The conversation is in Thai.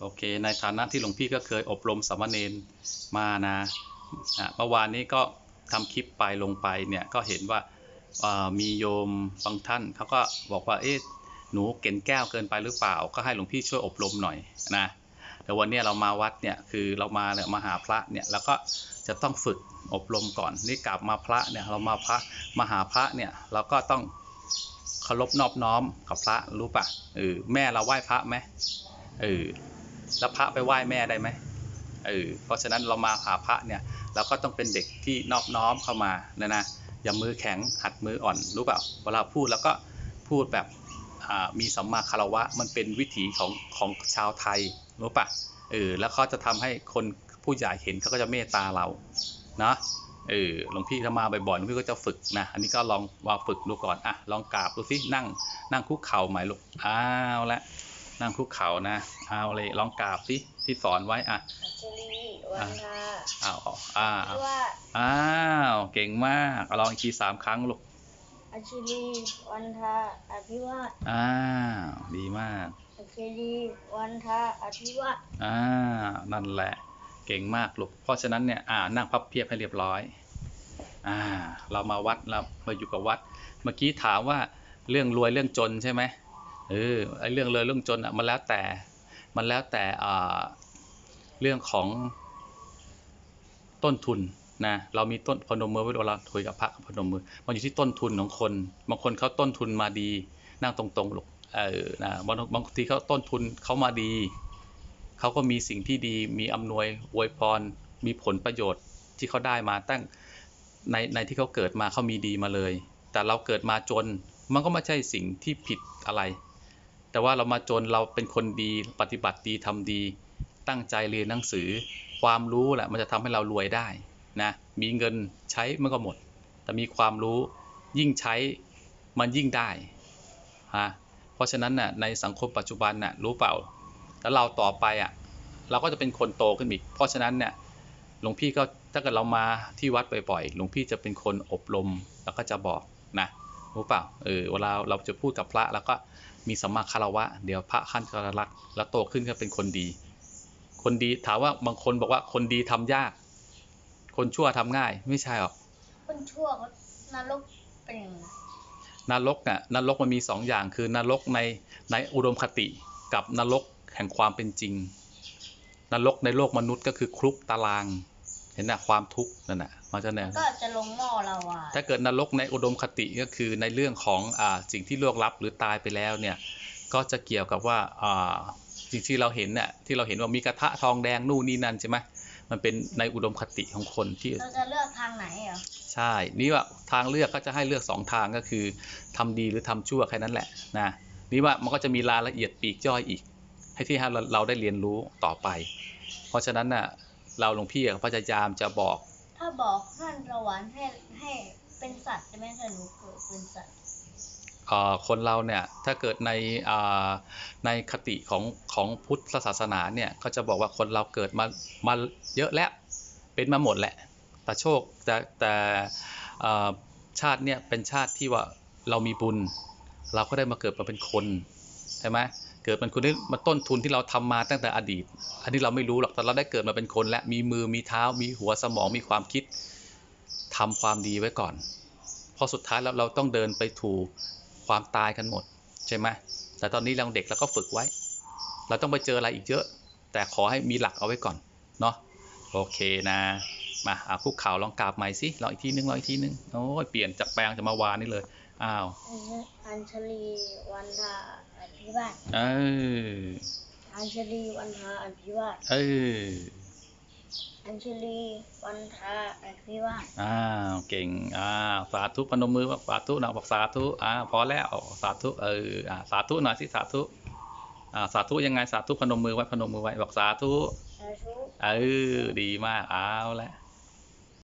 โอเค ในฐานะที่หลวงพี่ก็เคยอบรมสามเณรมานะอะเมื่อวานนี้ก็ทำคลิปไปลงไปเนี่ยก็เห็นว่าามีโยมบางท่านเขาก็บอกว่าเอ๊ะหนูเก่นแก้วเกินไปหรือเปล่า ก็ให้หลวงพี่ช่วยอบรมหน่อยนะแต่วันนี้เรามาวัดเนี่ยคือเรามาเนี่ยมาหาพระเนี่ยแล้วก็จะต้องฝึกอบรมก่อนนี่กลับมาพระเนี่ยเรามาพระมาหาพระเนี่ยเราก็ต้องเคารพนอบน้อมกับพระรู้ปะเออแม่เราไหว้พระไหมเออ แล้วพระไปไหว้แม่ได้ไหมเออเพราะฉะนั้นเรามาหาพระเนี่ยเราก็ต้องเป็นเด็กที่นอบน้อมเข้ามานะนะอย่ามือแข็งหัดมืออ่อนรู้เปล่าเวลาพูดแล้วก็พูดแบบมีสัมมาคารวะมันเป็นวิถีของของชาวไทยรู้ปะเออแล้วเขาจะทำให้คนผู้ใหญ่เห็นเขาก็จะเมตตาเรานะเออหลวงพี่ถ้ามาบ่อยๆหลวงพี่ก็จะฝึกนะอันนี้ก็ลองมาฝึกดูก่อนอะลองกราบดูสินั่งนั่งคุกเข่าไหมลูกอ้าวละ นั่งคุกเข่านะเอาเลยลองกราบสิที่สอนไว้อะอัญชลีวันทาอ้าวอ้าวที่ว่าอ้าวเก่งมากเอาลองอีกทีสามครั้งลูกอัญชลีวันทาอภิวาทอ้าวดีมากอัญชลีวันทาอภิวาทอ่านั่นแหละเก่งมากลูกเพราะฉะนั้นเนี่ยอ่านั่งพับเพียบให้เรียบร้อยอ่าเรามาวัดเรามาอยู่กับวัด เมื่อกี้ถามว่าเรื่องรวยเรื่องจนใช่ไหม เออไอเรื่องรวยเรื่องจนอะมันแล้วแต่ มันแล้วแต่อ่าเรื่องของต้นทุนนะเรามีต้นพนมมือไว้เวลาคุยกับพระพนมมือ มันอยู่ที่ต้นทุนของคน บางคนเขาต้นทุนมาดี นั่งตรงๆลูกเออนะบางบางทีเขาต้นทุนเขามาดี เขาก็มีสิ่งที่ดี มีอำนวยอวยพร มีผลประโยชน์ที่เขาได้มาตั้งในในที่เขาเกิดมาเขามีดีมาเลย แต่เราเกิดมาจน มันก็ไม่ใช่สิ่งที่ผิดอะไร แต่ว่าเรามาจนเราเป็นคนดีปฏิบัติดีทำดี ตั้งใจเรียนหนังสือ ความรู้แหละมันจะทำให้เรารวยได้นะมีเงินใช้มันก็หมด แต่มีความรู้ยิ่งใช้มันยิ่งได้ฮะเพราะฉะนั้นน่ะในสังคมปัจจุบันน่ะรู้เปล่า แล้วเราต่อไปอะเราก็จะเป็นคนโตขึ้นอีก เพราะฉะนั้นเนี่ยหลวงพี่ก็ถ้าเกิดเรามาที่วัดบ่อยๆ หลวงพี่จะเป็นคนอบรมแล้วก็จะบอกนะ รู้เปล่าเออเวลาเราจะพูดกับพระแล้วก็มีสัมมาคารวะ เดี๋ยวพระขั้นจะรักแล้วโตขึ้นก็เป็นคนดี คนดีถามว่าบางคนบอกว่าคนดีทำยาก คนชั่วทำง่าย ไม่ใช่หรอกคนชั่วเขานรกเป็นยังไงนรกน่ะนรกมันมีสองอย่างคือนรกในในอุดมคติกับนรกแห่งความเป็นจริงนรกในโลกมนุษย์ก็คือคลุกตาราง เห็นนะความทุกข์นั่นน่ะ มันจะเนี่ยก็จะลงหม้อเราอะถ้าเกิดนรกในอุดมคติก็คือในเรื่องของอ่าสิ่งที่ล่วงลับหรือตายไปแล้วเนี่ยก็จะเกี่ยวกับว่าอ่าสิ่งที่เราเห็นเนี่ยที่เราเห็นว่ามีกระทะทองแดงนู่นนี่นั่นใช่ไหมมันเป็นในอุดมคติของคนที่เราจะเลือกทางไหนเหรอใช่นี่ว่าทางเลือกก็จะให้เลือกสองทางก็คือทำดีหรือทำชั่วแค่นั้นแหละนะนี่ว่ามันก็จะมีรายละเอียดปลีกย่อยอีก ให้ที่ให้เราเราได้เรียนรู้ต่อไป เพราะฉะนั้นน่ะเราหลวงพี่ก็พยายามจะบอก ถ้าบอกท่านสวรรค์ให้ให้เป็นสัตว์จะไม่ถ้าหนูเกิดเป็นสัตว์คนเราเนี่ยถ้าเกิดในในคติของของพุทธศาสนาเนี่ยก็จะบอกว่าคนเราเกิดมามาเยอะแล้วเป็นมาหมดแหละแต่โชคแต่แต่ชาติเนี่ยเป็นชาติที่ว่าเรามีบุญ เราก็ได้มาเกิดมาเป็นคนใช่ไหม เกิดเป็นคนที่มาต้นทุนที่เราทำมาตั้งแต่อดีต อันนี้เราไม่รู้หรอกแต่เราได้เกิดมาเป็นคน และมีมือมีเท้า มีหัวสมองมีความคิดทำความดีไว้ก่อนพราะสุดท้ายแล้วเราต้องเดินไปถูกความตายกันหมดใช่ไหมแต่ตอนนี้เราเด็กเราก็ฝึกไว้ เราต้องไปเจออะไรอีกเยอะ แต่ขอให้มีหลักเอาไว้ก่อนเนาะโอเคนะมาอาคุกเข่าลองกราบใหม่สิลองอีกทีนึงลองอีกทีนึงโอ้ยเปลี่ยนจากแปลงจะมาวานนี่เลยอ้าวอัญชลีวันทา ภิวาทเอออัญชลีวันทาอภิวาทเอออัญชลีวันทาอภิวาทอ้าวเก่งอ้าวสาธุพนมมือว่าสาธุนะบอกสาธุอ้าวพอแล้วสาธุเอออ่าสาธุหน่อยสิสาธุอ่าสาธุยังไงสาธุพนมมือไว้พนมมือไว้บอกสาธุสาธุเออดีมากเอาละ